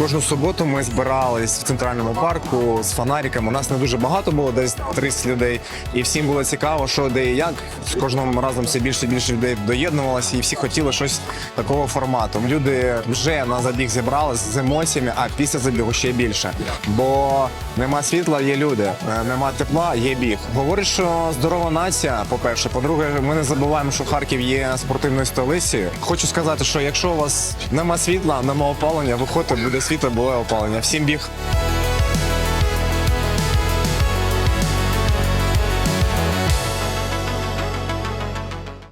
Кожну суботу ми збирались в центральному парку з фонариками. У нас не дуже багато було, десь 30 людей. І всім було цікаво, що де і як. З кожним разом все більше і більше людей доєднувалося, і всі хотіли щось такого формату. Люди вже на забіг зібрались з емоціями, а після забігу ще більше. Бо нема світла, є люди, е, нема тепла, є біг. Говорять, що здорова нація. По-перше, по-друге, ми не забуваємо, що Харків є спортивною столицею. Хочу сказати, що якщо у вас нема світла, нема опалення, виходьте, буде світло, буде опалення. Всім біг.